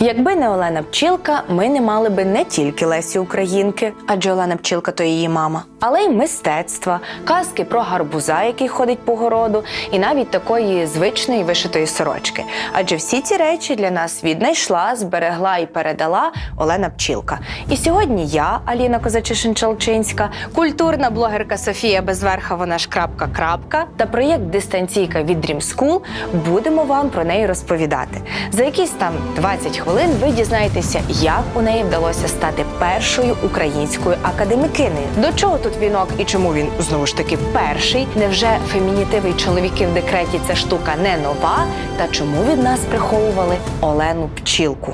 Якби не Олена Пчілка, ми не мали би не тільки Лесі Українки, адже Олена Пчілка то її мама, але й мистецтва, казки про гарбуза, який ходить по городу, і навіть такої звичної вишитої сорочки. Адже всі ці речі для нас віднайшла, зберегла і передала Олена Пчілка. І сьогодні я, Аліна Козачишин-Чалчинська, культурна блогерка Софія Безверха, вона ж крапка крапка, та проєкт Дистанційка від Dream School будемо вам про неї розповідати. За якісь там 20 хвилин ви дізнаєтеся, як у неї вдалося стати першою українською академікинею. До чого тут вінок і чому він знову ж таки перший? Невже фемінітиви чоловіки в декреті ця штука не нова? Та чому від нас приховували Олену Пчілку?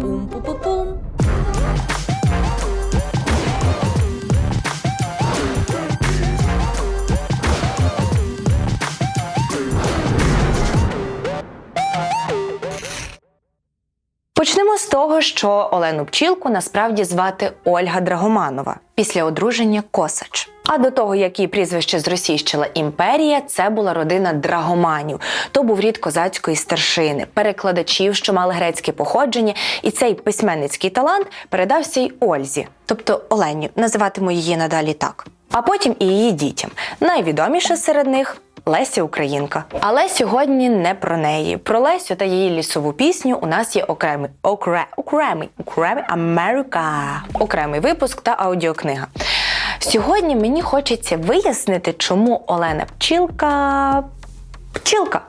Пум-пу-пу-пум. Почнемо з того, що Олену Пчілку насправді звати Ольга Драгоманова після одруження Косач. А до того, як її прізвище зросійщила імперія, це була родина драгоманів. То був рід козацької старшини, перекладачів, що мали грецьке походження, і цей письменницький талант передався й Ользі, тобто Олені, називатиму її надалі так. А потім і її дітям. Найвідоміша серед них Леся Українка. Але сьогодні не про неї. Про Лесю та її лісову пісню у нас є окремий окре, окремий окремий Америка. Окремий випуск та аудіокнига. Сьогодні мені хочеться вияснити, чому Олена Пчілка пчілка.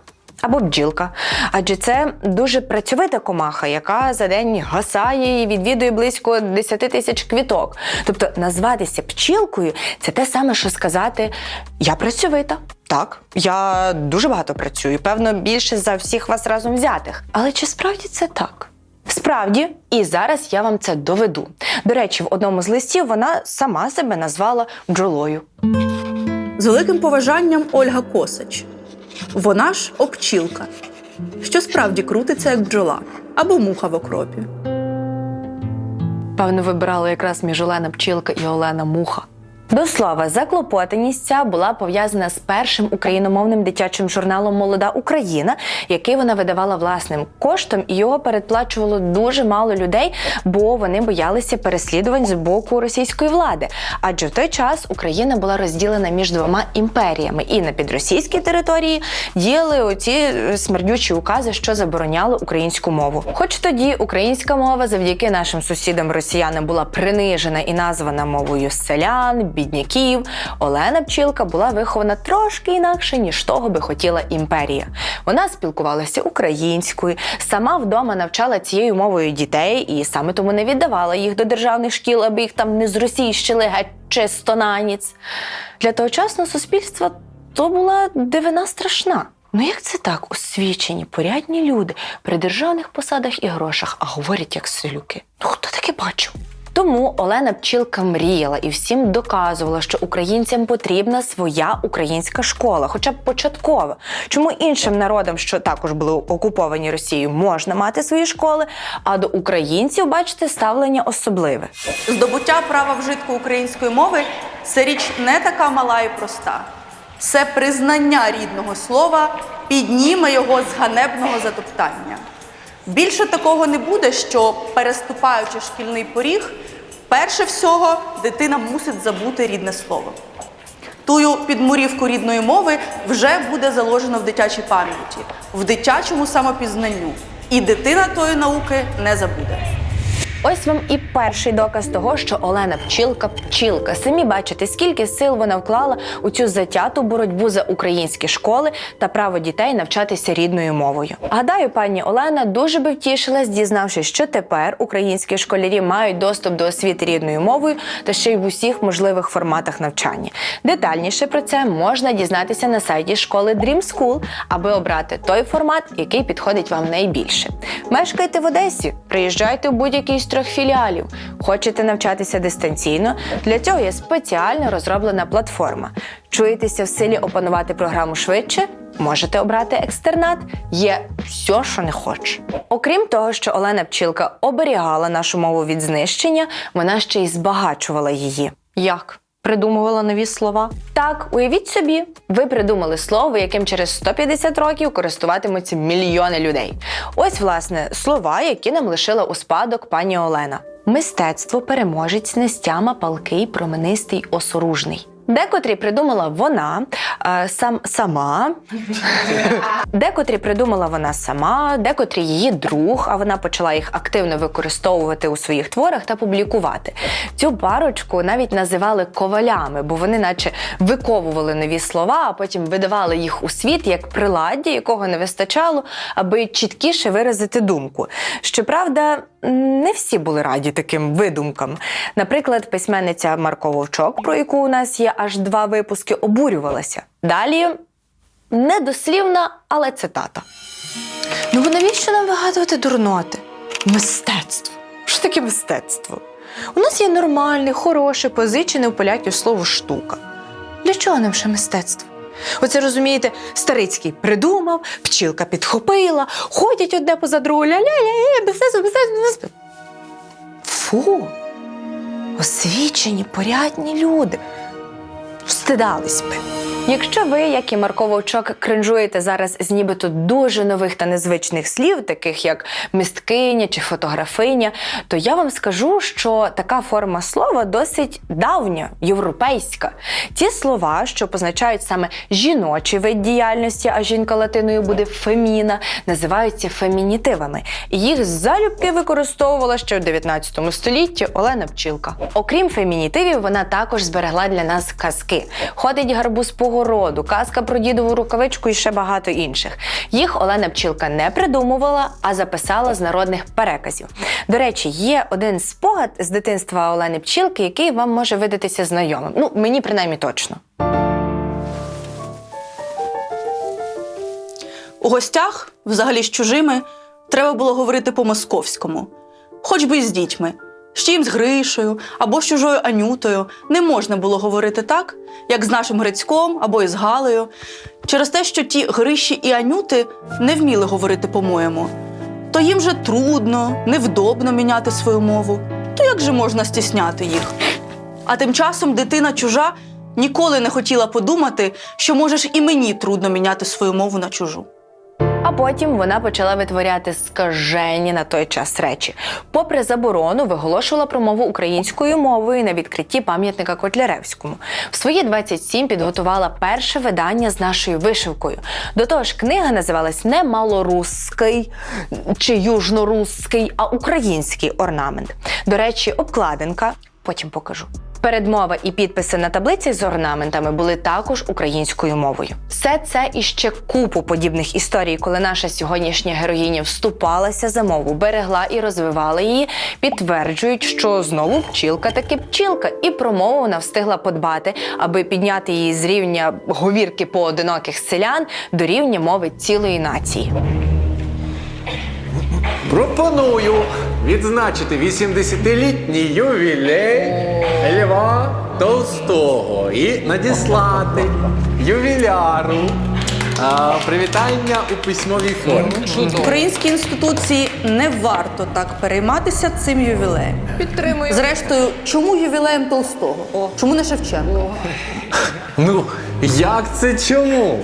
Або бджілка, адже це дуже працьовита комаха, яка за день гасає і відвідує близько 10 тисяч квіток. Тобто назватися пчілкою це те саме, що сказати Я працьовита. Так, я дуже багато працюю, певно, більше за всіх вас разом взятих. Але чи справді це так? Справді, і зараз я вам це доведу. До речі, в одному з листів вона сама себе назвала бджолою. З великим поважанням Ольга Косач. Вона ж обчілка, що справді крутиться як бджола або муха в окропі. Певно, вибирали якраз між Олена Пчілка і Олена Муха. До слова, заклопотаність ця була пов'язана з першим україномовним дитячим журналом Молода Україна, який вона видавала власним коштом, і його передплачувало дуже мало людей, бо вони боялися переслідувань з боку російської влади. Адже в той час Україна була розділена між двома імперіями, і на підросійській території діяли оці е, смердючі укази, що забороняли українську мову. Хоч тоді українська мова завдяки нашим сусідам росіянам була принижена і названа мовою селян, бідняків, Олена Пчілка була вихована трошки інакше, ніж того би хотіла імперія. Вона спілкувалася українською, сама вдома навчала цією мовою дітей і саме тому не віддавала їх до державних шкіл, аби їх там не зросійщили геть чисто на ніц. Для тогочасного суспільства то була дивина страшна. Ну як це так? Освічені, порядні люди при державних посадах і грошах, а говорять як селюки. Ну хто таке бачив? Тому Олена Пчілка мріяла і всім доказувала, що українцям потрібна своя українська школа, хоча б початкова. Чому іншим народам, що також були окуповані Росією, можна мати свої школи, а до українців, бачите, ставлення особливе. Здобуття права вжитку української мови це річ не така мала і проста. Це признання рідного слова підніме його з ганебного затоптання. Більше такого не буде, що переступаючи шкільний поріг, перше всього дитина мусить забути рідне слово. Тую підмурівку рідної мови вже буде заложено в дитячій пам'яті, в дитячому самопізнанню. І дитина тої науки не забуде. Ось вам і перший доказ того, що Олена Пчілка пчілка. Самі бачите, скільки сил вона вклала у цю затяту боротьбу за українські школи та право дітей навчатися рідною мовою. Гадаю, пані Олена дуже би втішилась, дізнавшись, що тепер українські школярі мають доступ до освіти рідною мовою та ще й в усіх можливих форматах навчання. Детальніше про це можна дізнатися на сайті школи Dream School, аби обрати той формат, який підходить вам найбільше. Мешкаєте в Одесі? Приїжджайте в будь-який трьох філіалів. Хочете навчатися дистанційно? Для цього є спеціально розроблена платформа. Чуєтеся в силі опанувати програму швидше? Можете обрати екстернат. Є все, що не хоче. Окрім того, що Олена Пчілка оберігала нашу мову від знищення, вона ще й збагачувала її. Як? Придумувала нові слова. Так, уявіть собі, ви придумали слово, яким через 150 років користуватимуться мільйони людей. Ось, власне, слова, які нам лишила у спадок пані Олена. Мистецтво переможець нестяма палкий, променистий, осоружний. Декотрі придумала вона е, сам сама, декотрі придумала вона сама, декотрі її друг, а вона почала їх активно використовувати у своїх творах та публікувати. Цю парочку навіть називали ковалями, бо вони, наче, виковували нові слова, а потім видавали їх у світ як приладдя, якого не вистачало, аби чіткіше виразити думку. Щоправда, не всі були раді таким видумкам. Наприклад, письменниця Марко Вовчок, про яку у нас є аж два випуски, обурювалася. Далі недослівна, але цитата. Ну навіщо нам вигадувати дурноти? Мистецтво. Що таке мистецтво? У нас є нормальне, хороше, позичене в поляків слово штука. Для чого нам ще мистецтво? Оце розумієте, Старицький придумав, пчілка підхопила, ходять одне поза другу, ля-ля-ля, безсенсу, мистецтво. Фу, освічені, порядні люди. Встидались би. Якщо ви, як і Марко Вовчок, кринжуєте зараз з нібито дуже нових та незвичних слів, таких як мисткиня чи фотографиня, то я вам скажу, що така форма слова досить давня, європейська. Ті слова, що позначають саме жіночий вид діяльності, а жінка латиною буде феміна, називаються фемінітивами. І їх залюбки використовувала ще в 19 столітті Олена Пчілка. Окрім фемінітивів, вона також зберегла для нас казки. Ходить гарбуз по городу, казка про дідову рукавичку і ще багато інших. Їх Олена Пчілка не придумувала, а записала з народних переказів. До речі, є один спогад з дитинства Олени Пчілки, який вам може видатися знайомим. Ну, мені принаймні точно. У гостях, взагалі з чужими, треба було говорити по-московському, хоч би з дітьми. З чим з Гришею або з чужою Анютою не можна було говорити так, як з нашим Грицьком або із Галею, через те, що ті Гриші і Анюти не вміли говорити по-моєму. То їм же трудно, невдобно міняти свою мову. То як же можна стісняти їх? А тим часом дитина чужа ніколи не хотіла подумати, що можеш і мені трудно міняти свою мову на чужу. А потім вона почала витворяти скажені на той час речі. Попри заборону, виголошувала промову українською мовою на відкритті пам'ятника Котляревському. В свої 27 підготувала перше видання з нашою вишивкою. До того ж, книга називалась не малорусський чи южнорусський, а український орнамент. До речі, обкладинка. Потім покажу. Передмова і підписи на таблиці з орнаментами були також українською мовою. Все це і ще купу подібних історій, коли наша сьогоднішня героїня вступалася за мову, берегла і розвивала її, підтверджують, що знову пчілка таки пчілка, і про мову вона встигла подбати, аби підняти її з рівня говірки поодиноких селян до рівня мови цілої нації. Пропоную відзначити 80-літній ювілей Льва Толстого і надіслати ювіляру а, привітання у письмовій формі. Українській інституції не варто так перейматися цим ювілеєм. Підтримую. Зрештою, чому ювілеєм Толстого? Чому не Шевченко? Ну, як це чому?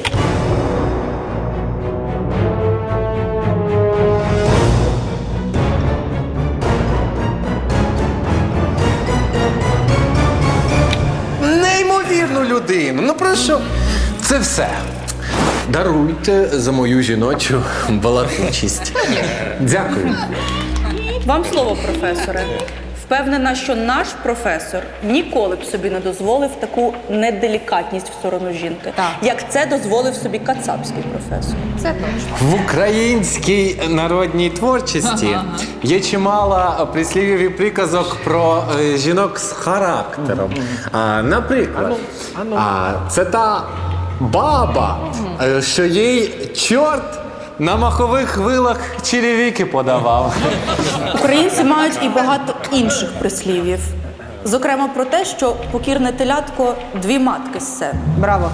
Людину. Ну про що? Це все. Даруйте за мою жіночу балакучість. Дякую. Вам слово, професоре. Впевнена, що наш професор ніколи б собі не дозволив таку неделікатність в сторону жінки, як це дозволив собі кацапський професор. Це точно. В українській народній творчості є чимало прислів'їв і приказок про е, жінок з характером. А, наприклад, а, це та баба, е, що їй чорт на махових вилах черевіки подавав. Українці мають і багато інших прислів'їв. Зокрема, про те, що покірне телятко дві матки з Браво!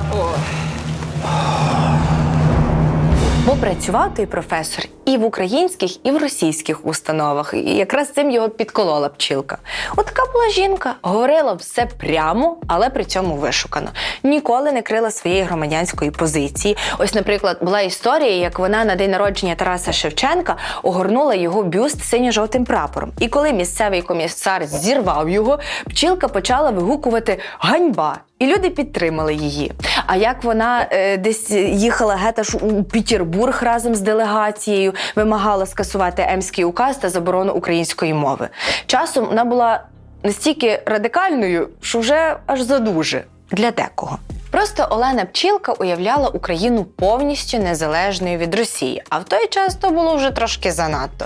Бо працював той професор і в українських, і в російських установах. І якраз цим його підколола пчілка. От така була жінка, говорила все прямо, але при цьому вишукано. Ніколи не крила своєї громадянської позиції. Ось, наприклад, була історія, як вона на день народження Тараса Шевченка огорнула його бюст синьо-жовтим прапором. І коли місцевий комісар зірвав його, пчілка почала вигукувати ганьба. І люди підтримали її. А як вона е, десь їхала гетаж у Пітербург разом з делегацією, вимагала скасувати емський указ та заборону української мови. Часом вона була настільки радикальною, що вже аж задуже для декого. Просто Олена Пчілка уявляла Україну повністю незалежною від Росії, а в той час то було вже трошки занадто.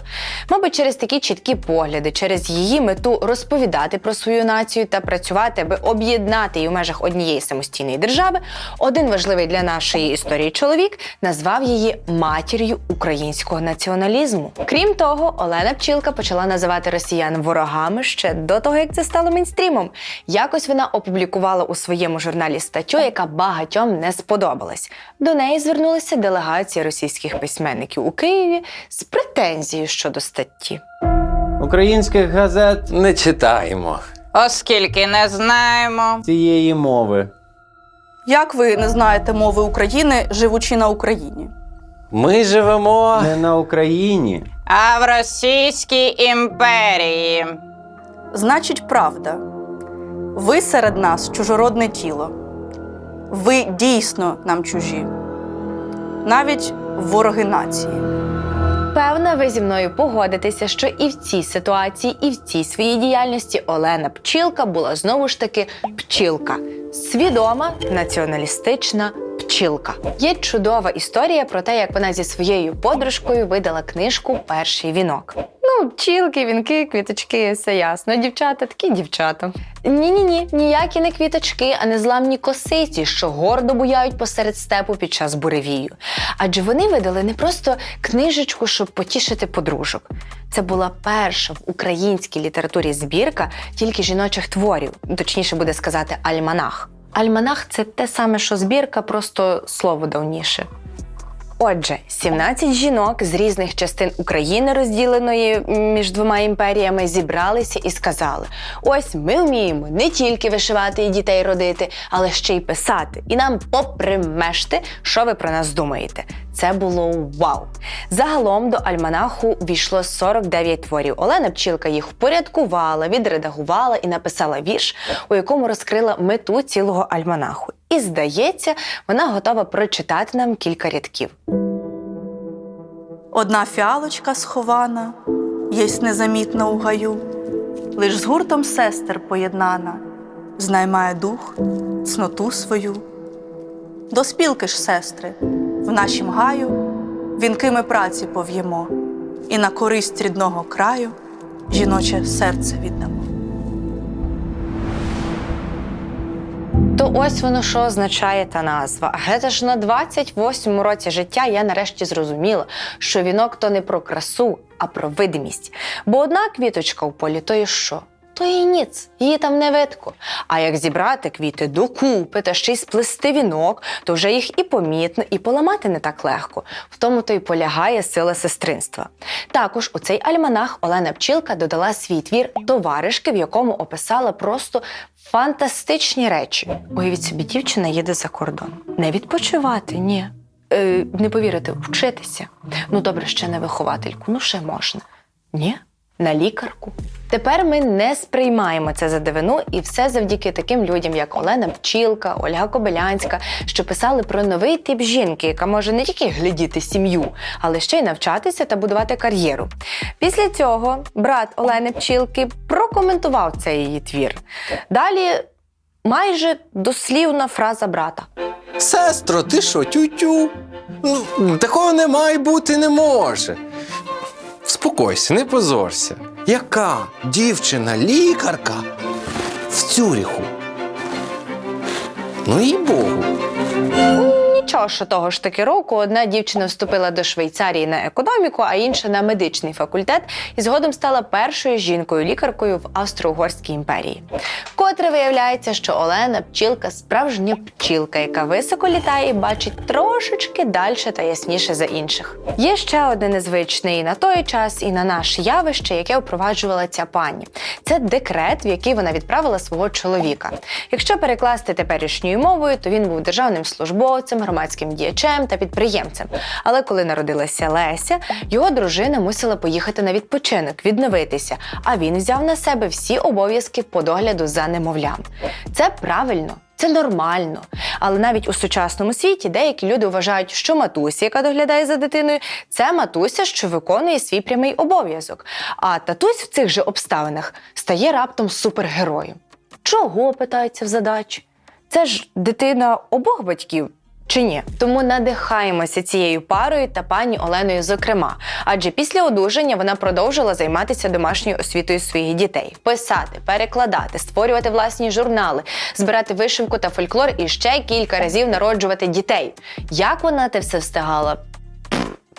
Мабуть, через такі чіткі погляди, через її мету розповідати про свою націю та працювати, аби об'єднати її в межах однієї самостійної держави, один важливий для нашої історії чоловік назвав її матір'ю українського націоналізму. Крім того, Олена Пчілка почала називати росіян ворогами ще до того, як це стало мейнстрімом. Якось вона опублікувала у своєму журналі статтю, яка багатьом не сподобалась. До неї звернулася делегація російських письменників у Києві з претензією щодо статті. Українських газет Не читаємо. Оскільки не знаємо. цієї мови. Як ви не знаєте мови України, живучи на Україні? Ми живемо. Не на Україні. А в Російській імперії. Значить, правда. Ви серед нас чужородне тіло. Ви дійсно нам чужі, навіть вороги нації. Певна, ви зі мною погодитеся, що і в цій ситуації, і в цій своїй діяльності Олена Пчілка була знову ж таки пчілка, свідома націоналістична пчілка. Є чудова історія про те, як вона зі своєю подружкою видала книжку Перший вінок. Ну, пчілки, вінки, квіточки, все ясно. Дівчата такі дівчата. Ні, ні, ні, ніякі не квіточки, а незламні косиці, що гордо буяють посеред степу під час буревію. Адже вони видали не просто книжечку, щоб потішити подружок. Це була перша в українській літературі збірка тільки жіночих творів, точніше буде сказати, альманах. Альманах це те саме, що збірка, просто слово давніше. Отже, 17 жінок з різних частин України, розділеної між двома імперіями, зібралися і сказали: ось ми вміємо не тільки вишивати і дітей родити, але ще й писати. І нам попримешти, що ви про нас думаєте. Це було вау! Загалом до альманаху війшло 49 творів. Олена Пчілка їх впорядкувала, відредагувала і написала вірш, у якому розкрила мету цілого альманаху. І здається, вона готова прочитати нам кілька рядків. Одна фіалочка схована, єсть незамітна у гаю, лиш з гуртом сестер поєднана, знаймає дух, цноту свою. До спілки ж, сестри, в нашім гаю вінки ми праці пов'ємо, і на користь рідного краю жіноче серце віддамо. То ось воно що означає та назва. Гета ж на 28-му році життя я нарешті зрозуміла, що вінок то не про красу, а про видимість. Бо одна квіточка в полі то і що? То і ніц, її там не видко. А як зібрати квіти докупи та ще й сплести вінок, то вже їх і помітно, і поламати не так легко. В тому то й полягає сила сестринства. Також у цей альманах Олена Пчілка додала свій твір товаришки, в якому описала просто фантастичні речі. Уявіть собі, дівчина їде за кордон. Не відпочивати, ні. Е, не повірите, вчитися. Ну добре, ще на виховательку, ну ще можна. Ні, на лікарку. Тепер ми не сприймаємо це за дивину, і все завдяки таким людям, як Олена Пчілка, Ольга Кобилянська, що писали про новий тип жінки, яка може не тільки глядіти сім'ю, але ще й навчатися та будувати кар'єру. Після цього брат Олени Пчілки прокоментував цей її твір. Далі майже дослівна фраза брата. Сестро, ти що, тю-тю? Такого не має бути не може. Спокойся, не позорся. Яка дівчина лікарка в Цюріху? Ну і Богу. Нічого, того ж таки року одна дівчина вступила до Швейцарії на економіку, а інша на медичний факультет і згодом стала першою жінкою-лікаркою в Австро-Угорській імперії. Котре виявляється, що Олена пчілка справжня пчілка, яка високо літає і бачить трошечки далі та ясніше за інших. Є ще одне незвичне і на той час, і на наш явище, яке впроваджувала ця пані. Це декрет, в який вона відправила свого чоловіка. Якщо перекласти теперішньою мовою, то він був державним службовцем, громадським діячем та підприємцем. Але коли народилася Леся, його дружина мусила поїхати на відпочинок, відновитися, а він взяв на себе всі обов'язки по догляду за немовлям. Це правильно. Це нормально, але навіть у сучасному світі деякі люди вважають, що матуся, яка доглядає за дитиною, це матуся, що виконує свій прямий обов'язок. А татусь в цих же обставинах стає раптом супергероєм. Чого питається в задачі? Це ж дитина обох батьків. Чи ні? Тому надихаємося цією парою та пані Оленою, зокрема. Адже після одужання вона продовжила займатися домашньою освітою своїх дітей: писати, перекладати, створювати власні журнали, збирати вишивку та фольклор і ще кілька разів народжувати дітей. Як вона те все встигала?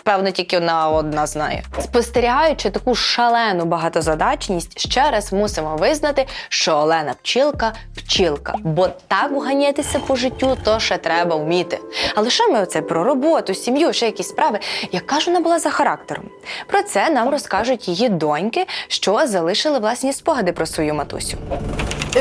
Певно, тільки вона одна знає. Спостерігаючи таку шалену багатозадачність, ще раз мусимо визнати, що Олена пчілка пчілка, бо так вганятися по життю то ще треба вміти. Але що ми оце про роботу, сім'ю, ще якісь справи? Яка ж вона була за характером? Про це нам розкажуть її доньки, що залишили власні спогади про свою матусю.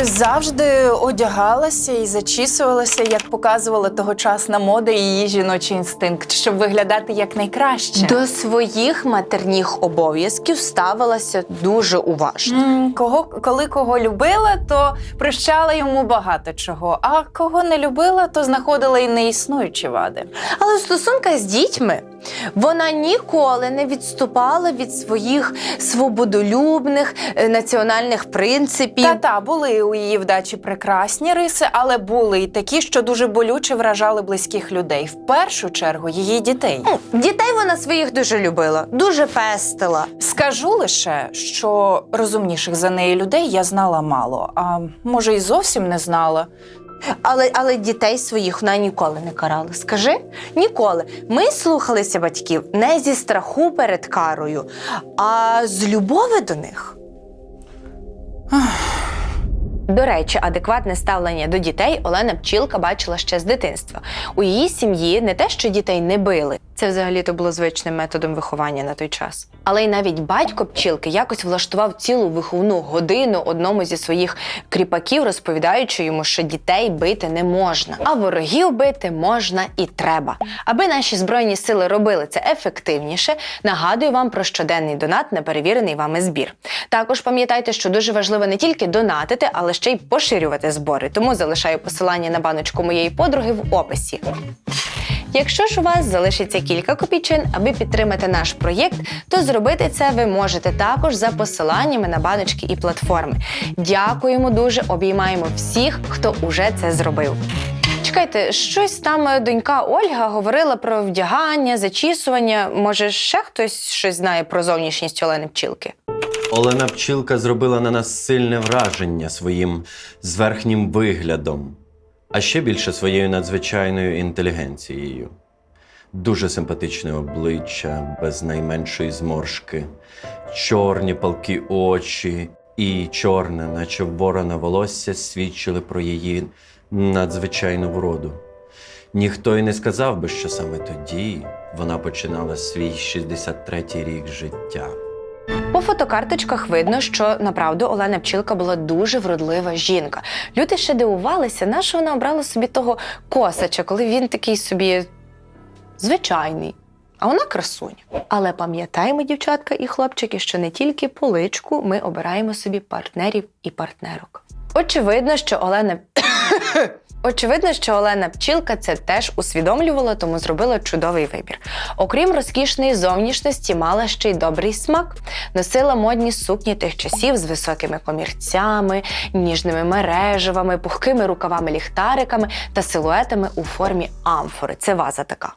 Завжди одягалася і зачісувалася, як показувала тогочасна мода і її жіночий інстинкт, щоб виглядати якнайкраще. До своїх матерніх обов'язків ставилася дуже уважно. Mm, Кого, коли кого любила, то прощала йому багато чого. А кого не любила, то знаходила й неіснуючі вади. Але в стосунках з дітьми вона ніколи не відступала від своїх свободолюбних е, національних принципів. Та-та, були у її вдачі прекрасні риси, але були й такі, що дуже болюче вражали близьких людей. В першу чергу її дітей. Ну, Дітей вона своїх дуже любила, дуже пестила. Скажу лише, що розумніших за неї людей я знала мало, а може, і зовсім не знала. Але, але дітей своїх вона ніколи не карала. Скажи, ніколи. Ми слухалися батьків не зі страху перед карою, а з любові до них. До речі, адекватне ставлення до дітей Олена Пчілка бачила ще з дитинства. У її сім'ї не те, що дітей не били. Це взагалі-то було звичним методом виховання на той час. Але й навіть батько пчілки якось влаштував цілу виховну годину одному зі своїх кріпаків, розповідаючи йому, що дітей бити не можна, а ворогів бити можна і треба. Аби наші збройні сили робили це ефективніше, нагадую вам про щоденний донат на перевірений вами збір. Також пам'ятайте, що дуже важливо не тільки донатити, але ще й поширювати збори. Тому залишаю посилання на баночку моєї подруги в описі. Якщо ж у вас залишиться кілька копійчин, аби підтримати наш проєкт, то зробити це ви можете також за посиланнями на баночки і платформи. Дякуємо дуже, обіймаємо всіх, хто уже це зробив. Чекайте, щось там е, донька Ольга говорила про вдягання, зачісування. Може, ще хтось щось знає про зовнішність Олени Пчілки? Олена Пчілка зробила на нас сильне враження своїм зверхнім виглядом, а ще більше своєю надзвичайною інтелігенцією. Дуже симпатичне обличчя, без найменшої зморшки, чорні палкі очі і чорне, наче ворона волосся, свідчили про її надзвичайну вроду. Ніхто й не сказав би, що саме тоді вона починала свій 63-й рік життя. По фотокарточках видно, що направду Олена Пчілка була дуже вродлива жінка. Люди ще дивувалися, на що вона обрала собі того косача, коли він такий собі звичайний. А вона красуня. Але пам'ятаємо, дівчатка і хлопчики, що не тільки по личку ми обираємо собі партнерів і партнерок. Очевидно, що Олена. Очевидно, що Олена Пчілка це теж усвідомлювала, тому зробила чудовий вибір. Окрім розкішної зовнішності, мала ще й добрий смак. Носила модні сукні тих часів з високими комірцями, ніжними мережевами, пухкими рукавами-ліхтариками та силуетами у формі амфори. Це ваза така.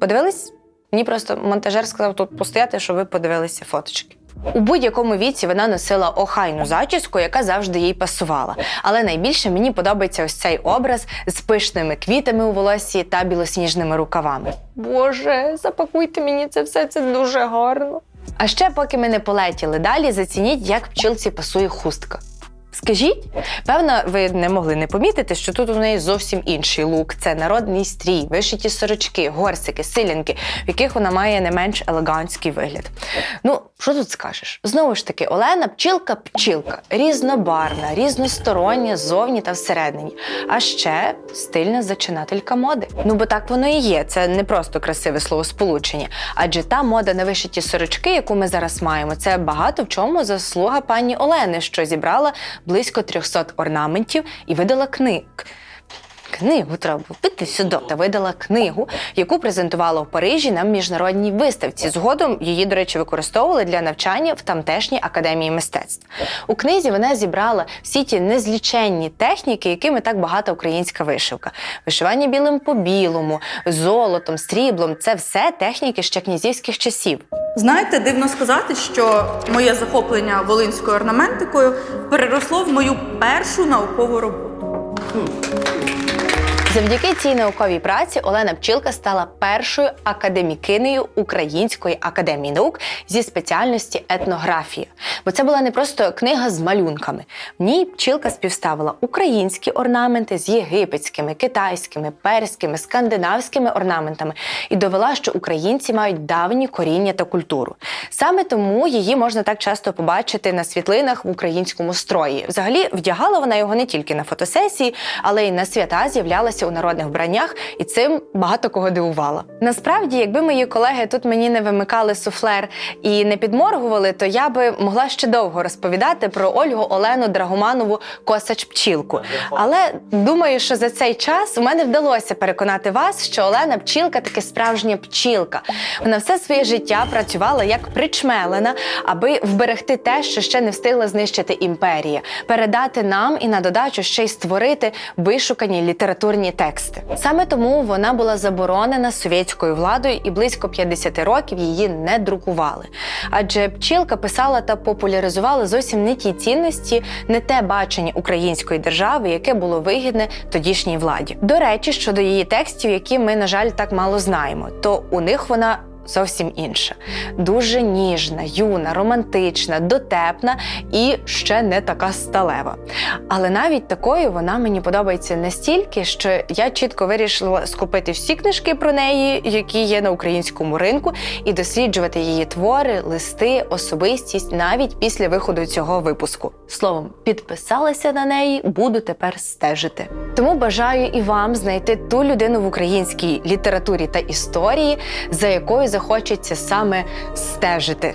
Подивились? Мені просто монтажер сказав тут постояти, щоб ви подивилися фоточки. У будь-якому віці вона носила охайну зачіску, яка завжди їй пасувала. Але найбільше мені подобається ось цей образ з пишними квітами у волосі та білосніжними рукавами. Боже, запакуйте мені це все, це дуже гарно. А ще, поки ми не полетіли далі, зацініть, як пчілці пасує хустка. Скажіть, певно, ви не могли не помітити, що тут у неї зовсім інший лук. Це народний стрій, вишиті сорочки, горсики, силянки, в яких вона має не менш елегантський вигляд. Ну, що тут скажеш? Знову ж таки, Олена пчілка пчілка, різнобарна, різностороння ззовні та всередині. А ще стильна зачинателька моди. Ну бо так воно і є. Це не просто красиве словосполучення. Адже та мода на вишиті сорочки, яку ми зараз маємо, це багато в чому заслуга пані Олени, що зібрала близько 300 орнаментів і видала книг. Книгу треба пити сюди та видала книгу, яку презентувала в Парижі на міжнародній виставці. Згодом її, до речі, використовували для навчання в тамтешній академії мистецтв. У книзі вона зібрала всі ті незліченні техніки, якими так багата українська вишивка. Вишивання білим по білому, золотом, сріблом це все техніки ще князівських часів. Знаєте, дивно сказати, що моє захоплення волинською орнаментикою переросло в мою першу наукову роботу. Завдяки цій науковій праці Олена Пчілка стала першою академікинею Української академії наук зі спеціальності етнографія. Бо це була не просто книга з малюнками. В ній пчілка співставила українські орнаменти з єгипетськими, китайськими, перськими, скандинавськими орнаментами і довела, що українці мають давні коріння та культуру. Саме тому її можна так часто побачити на світлинах в українському строї. Взагалі вдягала вона його не тільки на фотосесії, але й на свята з'являлася у народних вбраннях, і цим багато кого дивувала. Насправді, якби мої колеги тут мені не вимикали суфлер і не підморгували, то я би могла ще довго розповідати про Ольгу Олену Драгоманову Косач Пчілку. Але думаю, що за цей час у мене вдалося переконати вас, що Олена Пчілка таки справжня пчілка. Вона все своє життя працювала як причмелена, аби вберегти те, що ще не встигла знищити імперія, передати нам і на додачу ще й створити вишукані літературні тексти. Саме тому вона була заборонена совєтською владою і близько 50 років її не друкували. Адже пчілка писала та популяризувала зовсім не ті цінності, не те бачення української держави, яке було вигідне тодішній владі. До речі, щодо її текстів, які ми, на жаль, так мало знаємо, то у них вона. Зовсім інша, дуже ніжна, юна, романтична, дотепна і ще не така сталева. Але навіть такою вона мені подобається настільки, що я чітко вирішила скупити всі книжки про неї, які є на українському ринку, і досліджувати її твори, листи, особистість навіть після виходу цього випуску. Словом, підписалася на неї, буду тепер стежити. Тому бажаю і вам знайти ту людину в українській літературі та історії, за якою захочеться саме стежити.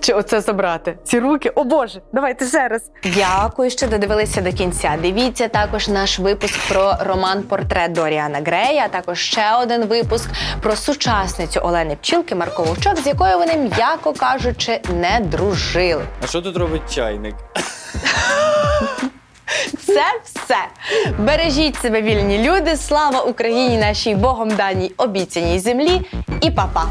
Чи оце забрати? Ці руки? О Боже, давайте ще раз. Дякую, що додивилися до кінця. Дивіться також наш випуск про роман Портрет Доріана Грея, а також ще один випуск про сучасницю Олени Пчілки Марко Вовчок, з якою вони, м'яко кажучи, не дружили. А що тут робить чайник? Це все. Бережіть себе, вільні люди. Слава Україні, нашій Богом даній обіцяній землі і па-па!